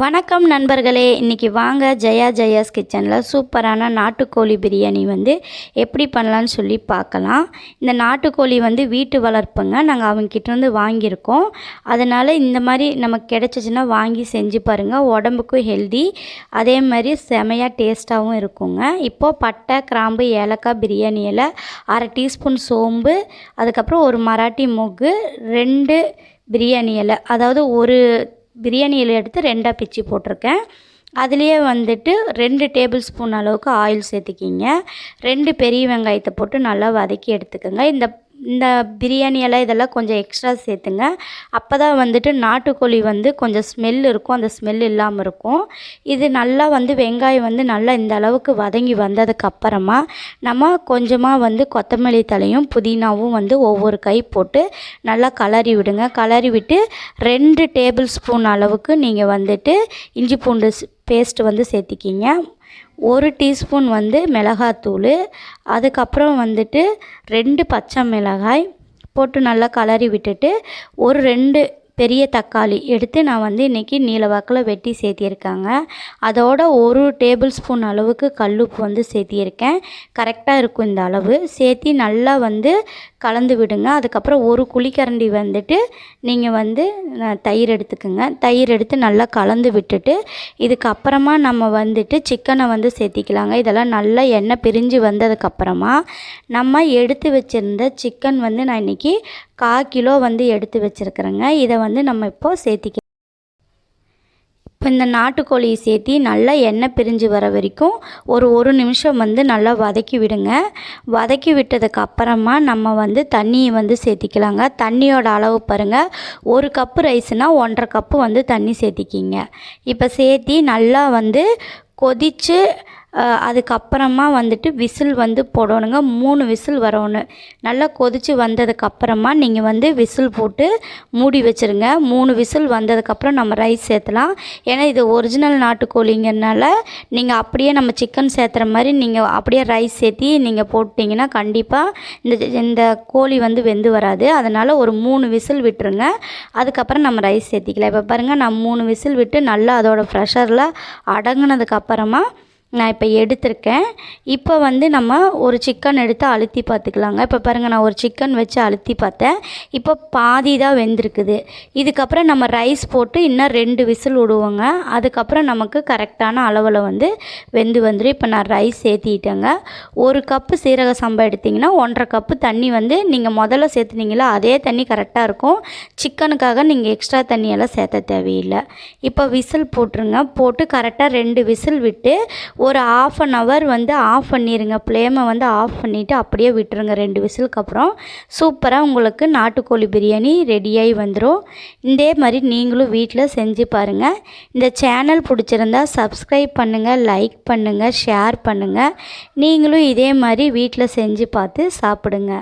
வணக்கம் நண்பர்களே இன்றைக்கி வாங்க ஜெயா ஜெயாஸ் கிச்சனில் சூப்பரான நாட்டுக்கோழி பிரியாணி வந்து எப்படி பண்ணலான்னு சொல்லி பார்க்கலாம். இந்த நாட்டுக்கோழி வந்து வீட்டு வளர்ப்புங்க. நாங்கள் அவங்கக்கிட்டேருந்து வாங்கியிருக்கோம். அதனால் இந்த மாதிரி நமக்கு கிடச்சிச்சின்னா வாங்கி செஞ்சு பாருங்கள் உடம்புக்கும் ஹெல்தி அதே மாதிரி செமையாக டேஸ்ட்டாகவும் இருக்குங்க. இப்போது பட்டை கிராம்பு ஏலக்காய் பிரியாணி இலை அரை டீஸ்பூன் சோம்பு அதுக்கப்புறம் ஒரு மராட்டி மொக்கு ரெண்டு பிரியாணி இலை. அதாவது ஒரு பிரியாணி இலை எடுத்து ரெண்டாக பிச்சு போட்டிருக்கேன். அதுலேயே வந்துட்டு ரெண்டு டேபிள் ஸ்பூன் அளவுக்கு ஆயில் சேர்த்துக்கிங்க. ரெண்டு பெரிய வெங்காயத்தை போட்டு நல்லா வதக்கி எடுத்துக்கோங்க. இந்த இந்த பிரியாணி எல்லாம் இதெல்லாம் கொஞ்சம் எக்ஸ்ட்ரா சேர்த்துங்க. அப்போ தான் வந்துட்டு நாட்டுக்கோழி வந்து கொஞ்சம் ஸ்மெல் இருக்கும். அந்த ஸ்மெல் இல்லாமல் இருக்கும். இது நல்லா வந்து வெங்காயம் வந்து நல்லா இந்த அளவுக்கு வதங்கி வந்ததுக்கப்புறமா நம்ம கொஞ்சமாக வந்து கொத்தமல்லி தலையும் புதினாவும் வந்து ஒவ்வொரு கை போட்டு நல்லா கலரி விடுங்க. கலரி விட்டு ரெண்டு டேபிள் ஸ்பூன் அளவுக்கு நீங்கள் வந்துட்டு இஞ்சி பூண்டு பேஸ்ட் வந்து சேர்த்திக்கிங்க. ஒரு டீஸ்பூன் வந்து மிளகாத்தூள் அதுக்கப்புறம் வந்துட்டு ரெண்டு பச்சை மிளகாய் போட்டு நல்லா கலரி விட்டுட்டு ஒரு ரெண்டு பெரிய தக்காளி எடுத்து நான் வந்து இன்றைக்கி நீளவாக்கில் வெட்டி சேர்த்திருக்காங்க. அதோட ஒரு டேபிள் ஸ்பூன் அளவுக்கு கல்லுப்பு வந்து சேர்த்திருக்கேன். கரெக்டாக இருக்கும் இந்த அளவு. சேர்த்தி நல்லா வந்து கலந்து விடுங்க. அதுக்கப்புறம் ஒரு குழிக்கரண்டி வந்துட்டு நீங்கள் வந்து தயிர் எடுத்துக்கோங்க. தயிர் எடுத்து நல்லா கலந்து விட்டுட்டு இதுக்கப்புறமா நம்ம வந்துட்டு சிக்கனை வந்து சேர்த்திக்கலாங்க. இதெல்லாம் நல்லா எண்ணெய் பிரிஞ்சு வந்ததுக்கப்புறமா நம்ம எடுத்து வச்சுருந்த சிக்கன் வந்து நான் இன்றைக்கி கால் கிலோ வந்து எடுத்து வச்சுருக்குறேங்க. இதை வந்து நம்ம இப்போது சேர்த்திக்க இப்போ இந்த நாட்டுக்கோழியை சேர்த்தி நல்லா எண்ணெய் பிரிஞ்சு வர வரைக்கும் ஒரு ஒரு நிமிஷம் வந்து நல்லா வதக்கி விடுங்க. வதக்கி விட்டதுக்கு அப்புறமா நம்ம வந்து தண்ணியை வந்து சேர்த்திக்கலாங்க. தண்ணியோட அளவு பாருங்கள் ஒரு கப்பு ரைஸ்னால் ஒன்றரை கப்பு வந்து தண்ணி சேர்த்திக்கிங்க. இப்போ சேர்த்தி நல்லா வந்து கொதித்து அதுக்கப்புறமா வந்துட்டு விசில் வந்து போடணுங்க. மூணு விசில் வரணும். நல்லா கொதித்து வந்ததுக்கப்புறமா நீங்கள் வந்து விசில் போட்டு மூடி வச்சுருங்க. மூணு விசில் வந்ததுக்கப்புறம் நம்ம ரைஸ் சேர்த்தலாம். ஏன்னா இது ஒரிஜினல் நாட்டுக்கோழிங்கிறனால நீங்கள் அப்படியே நம்ம சிக்கன் சேர்த்துற மாதிரி நீங்கள் அப்படியே ரைஸ் சேர்த்தி நீங்கள் போட்டிங்கன்னா கண்டிப்பாக இந்த இந்த கோழி வந்து வெந்து வராது. அதனால் ஒரு மூணு விசில் விட்டுருங்க. அதுக்கப்புறம் நம்ம ரைஸ் சேர்த்திக்கலாம். இப்போ பாருங்கள் நான் மூணு விசில் விட்டு நல்லா அதோடய ப்ரெஷரில் அடங்கினதுக்கப்புறமா நான் இப்போ எடுத்திருக்கேன். இப்போ வந்து நம்ம ஒரு சிக்கன் எடுத்து அழுத்தி பார்த்துக்கலாங்க. இப்போ பாருங்கள் நான் ஒரு சிக்கன் வச்சு அழுத்தி பார்த்தேன். இப்போ பாதி தான் வெந்திருக்குது. இதுக்கப்புறம் நம்ம ரைஸ் போட்டு இன்னும் ரெண்டு விசில் விடுவோங்க. அதுக்கப்புறம் நமக்கு கரெக்டான அளவில் வந்து வெந்து வந்துடும் இப்போ நான் ரைஸ் சேர்த்திட்டேங்க. ஒரு கப்பு சீரக சம்பா எடுத்திங்கன்னா ஒன்றரை கப்பு தண்ணி வந்து நீங்கள் முதல்ல சேர்த்துனீங்களா அதே தண்ணி கரெக்டாக இருக்கும். சிக்கனுக்காக நீங்கள் எக்ஸ்ட்ரா தண்ணியெல்லாம் சேர்த்த தேவையில்லை. இப்போ விசில் போட்டுருங்க. போட்டு கரெக்டாக ரெண்டு விசில் விட்டு ஒரு ஆஃப் அன் ஹவர் வந்து ஆஃப் பண்ணிடுங்க ஃப்ளேமை வந்து ஆஃப் பண்ணிவிட்டு அப்படியே விட்டுருங்க ரெண்டு விசிலுக்கு அப்புறம். சூப்பராக உங்களுக்கு நாட்டுக்கோழி பிரியாணி ரெடியாகி வந்துடும் இதே மாதிரி நீங்களும் வீட்டில் செஞ்சு பாருங்கள் இந்த சேனல் பிடிச்சிருந்தா சப்ஸ்கிரைப் பண்ணுங்கள் லைக் பண்ணுங்கள் ஷேர் பண்ணுங்கள் நீங்களும் இதே மாதிரி வீட்டில் செஞ்சு பார்த்து சாப்பிடுங்க.